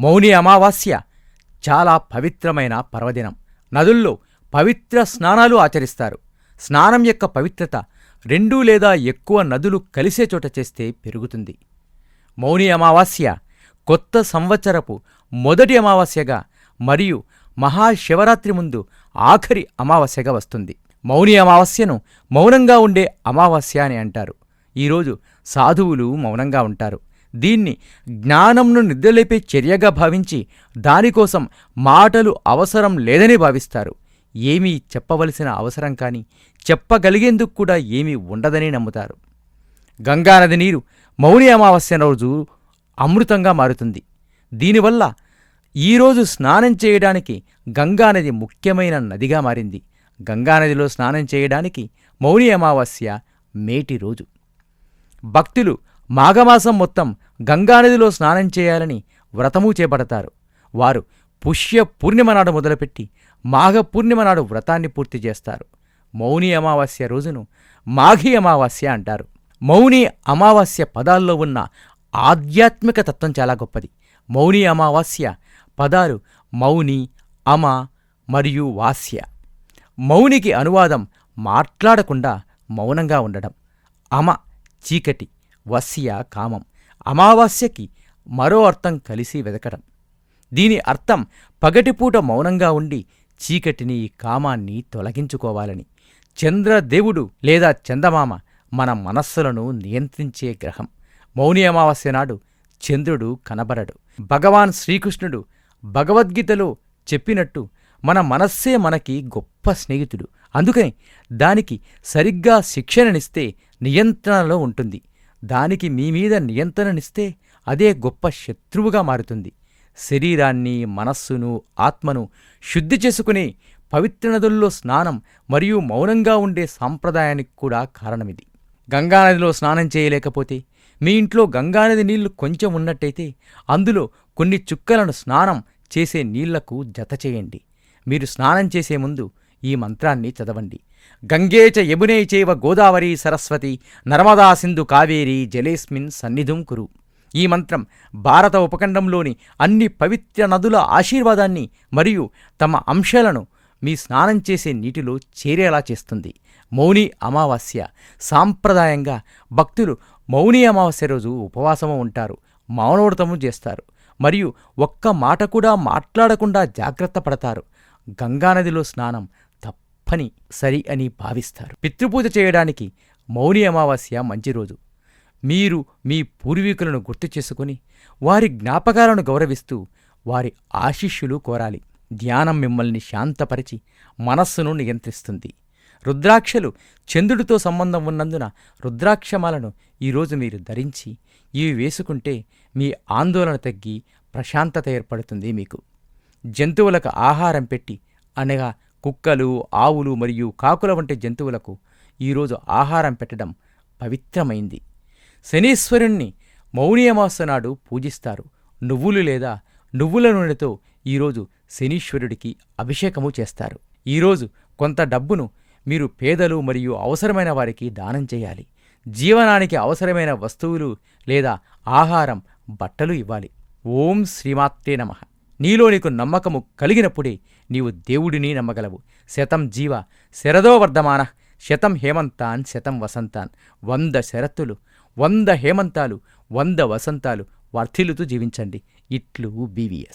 మౌని అమావాస్య చాలా పవిత్రమైన పర్వదినం. నదుల్లో పవిత్ర స్నానాలు ఆచరిస్తారు. స్నానం యొక్క పవిత్రత రెండు లేదా ఎక్కువ నదులు కలిసే చోట చేస్తే పెరుగుతుంది. మౌని అమావాస్య కొత్త సంవత్సరపు మొదటి అమావాస్యగా మరియు మహాశివరాత్రి ముందు ఆఖరి అమావాస్యగా వస్తుంది. మౌని అమావాస్యను మౌనంగా ఉండే అమావాస్య అని అంటారు. ఈరోజు సాధువులు మౌనంగా ఉంటారు. దీన్ని జ్ఞానంను నిద్రలేపే చర్యగా భావించి దానికోసం మాటలు అవసరం లేదని భావిస్తారు. ఏమీ చెప్పవలసిన అవసరం కాని చెప్పగలిగేందుకు కూడా ఏమీ ఉండదని నమ్ముతారు. గంగానది నీరు మౌని అమావాస్య రోజు అమృతంగా మారుతుంది. దీనివల్ల ఈరోజు స్నానం చేయడానికి గంగానది ముఖ్యమైన నదిగా మారింది. గంగానదిలో స్నానం చేయడానికి మౌని అమావాస్య మేటి రోజు. భక్తులు మాఘమాసం మొత్తం గంగానదిలో స్నానం చేయాలని వ్రతము చేపడతారు. వారు పుష్య పూర్ణిమ నాడు మొదలుపెట్టి మాఘ పూర్ణిమ నాడు వ్రతాన్ని పూర్తి చేస్తారు. మౌని అమావాస్య రోజును మాఘి అమావాస్య అంటారు. మౌని అమావాస్య పదాల్లో ఉన్న ఆధ్యాత్మిక తత్వం చాలా గొప్పది. మౌని అమావాస్య పదాలు మౌని అమ మరియు వాస్య. మౌనికి అనువాదం మాట్లాడకుండా మౌనంగా ఉండడం. అమ చీకటి వస్య కామం. అమావాస్యకి మరో అర్థం కలిసి వెదకడం. దీని అర్థం పగటిపూట మౌనంగా ఉండి చీకటిని కామాన్ని తొలగించుకోవాలని. చంద్రదేవుడు లేదా చందమామ మన మనస్సులను నియంత్రించే గ్రహం. మౌని అమావాస్య నాడు చంద్రుడు కనబడడు. భగవాన్ శ్రీకృష్ణుడు భగవద్గీతలో చెప్పినట్టు మన మనస్సే మనకి గొప్ప స్నేహితుడు. అందుకని దానికి సరిగ్గా శిక్షణనిస్తే నియంత్రణలో ఉంటుంది. దానికి మీ మీద నియంత్రణనిస్తే అదే గొప్ప శత్రువుగా మారుతుంది. శరీరాన్ని మనస్సును ఆత్మను శుద్ధి చేసుకునే పవిత్ర నదుల్లో స్నానం మరియు మౌనంగా ఉండే సాంప్రదాయానికి కూడా కారణమిది. గంగానదిలో స్నానం చేయలేకపోతే మీ ఇంట్లో గంగానది నీళ్ళు కొంచెం ఉన్నట్టయితే అందులో కొన్ని చుక్కలను స్నానం చేసే నీళ్ళకు జత చేయండి. మీరు స్నానం చేసే ముందు ఈ మంత్రాన్ని చదవండి. గంగేచ యమునే చేవ గోదావరి సరస్వతి నర్మదా సింధు కావేరి జలేస్మిన్ సన్నిధుం కురు. ఈ మంత్రం భారత ఉపఖండంలోని అన్ని పవిత్ర నదుల ఆశీర్వాదాన్ని మరియు తమ అంశాలను మీ స్నానం చేసే నీటిలో చేరేలా చేస్తుంది. మౌని అమావాస్య. సాంప్రదాయంగా భక్తులు మౌని అమావాస్య రోజు ఉపవాసము ఉంటారు మౌనవ్రతము చేస్తారు మరియు ఒక్క మాట కూడా మాట్లాడకుండా జాగ్రత్త పడతారు. గంగానదిలో స్నానం తప్పని సరి అని భావిస్తారు. పితృపూజ చేయడానికి మౌని అమావాస్య మంచి రోజు. మీరు మీ పూర్వీకులను గుర్తు చేసుకుని వారి జ్ఞాపకాలను గౌరవిస్తూ వారి ఆశిష్యులు కోరాలి. ధ్యానం మిమ్మల్ని శాంతపరిచి మనస్సును నియంత్రిస్తుంది. రుద్రాక్షలు చంద్రుడితో సంబంధం ఉన్నందున రుద్రాక్షమాలను ఈరోజు మీరు ధరించి ఇవి వేసుకుంటే మీ ఆందోళన తగ్గి ప్రశాంతత ఏర్పడుతుంది మీకు. జంతువులకు ఆహారం పెట్టి అనగా కుక్కలు ఆవులు మరియు కాకుల వంటి జంతువులకు ఈరోజు ఆహారం పెట్టడం పవిత్రమైంది. శనీశ్వరుణ్ణి మౌనియమాస నాడు పూజిస్తారు. నువ్వులు లేదా నువ్వుల నూనెతో ఈరోజు శనీశ్వరుడికి అభిషేకము చేస్తారు. ఈరోజు కొంత డబ్బును మీరు పేదలు మరియు అవసరమైన వారికి దానం చేయాలి. జీవనానికి అవసరమైన వస్తువులు లేదా ఆహారం బట్టలు ఇవ్వాలి. ఓం శ్రీమాత్రే నమ. నీలో నీకు నమ్మకము కలిగినప్పుడే నీవు దేవుడిని నమ్మగలవు. శతం జీవ శరదో వర్ధమాన శతం హేమంతాన్ శతం వసంతాన్. వంద శరత్తులు వంద హేమంతాలు వంద వసంతాలు వర్ధిల్లుతూ జీవించండి. ఇట్లు బీవీఎస్.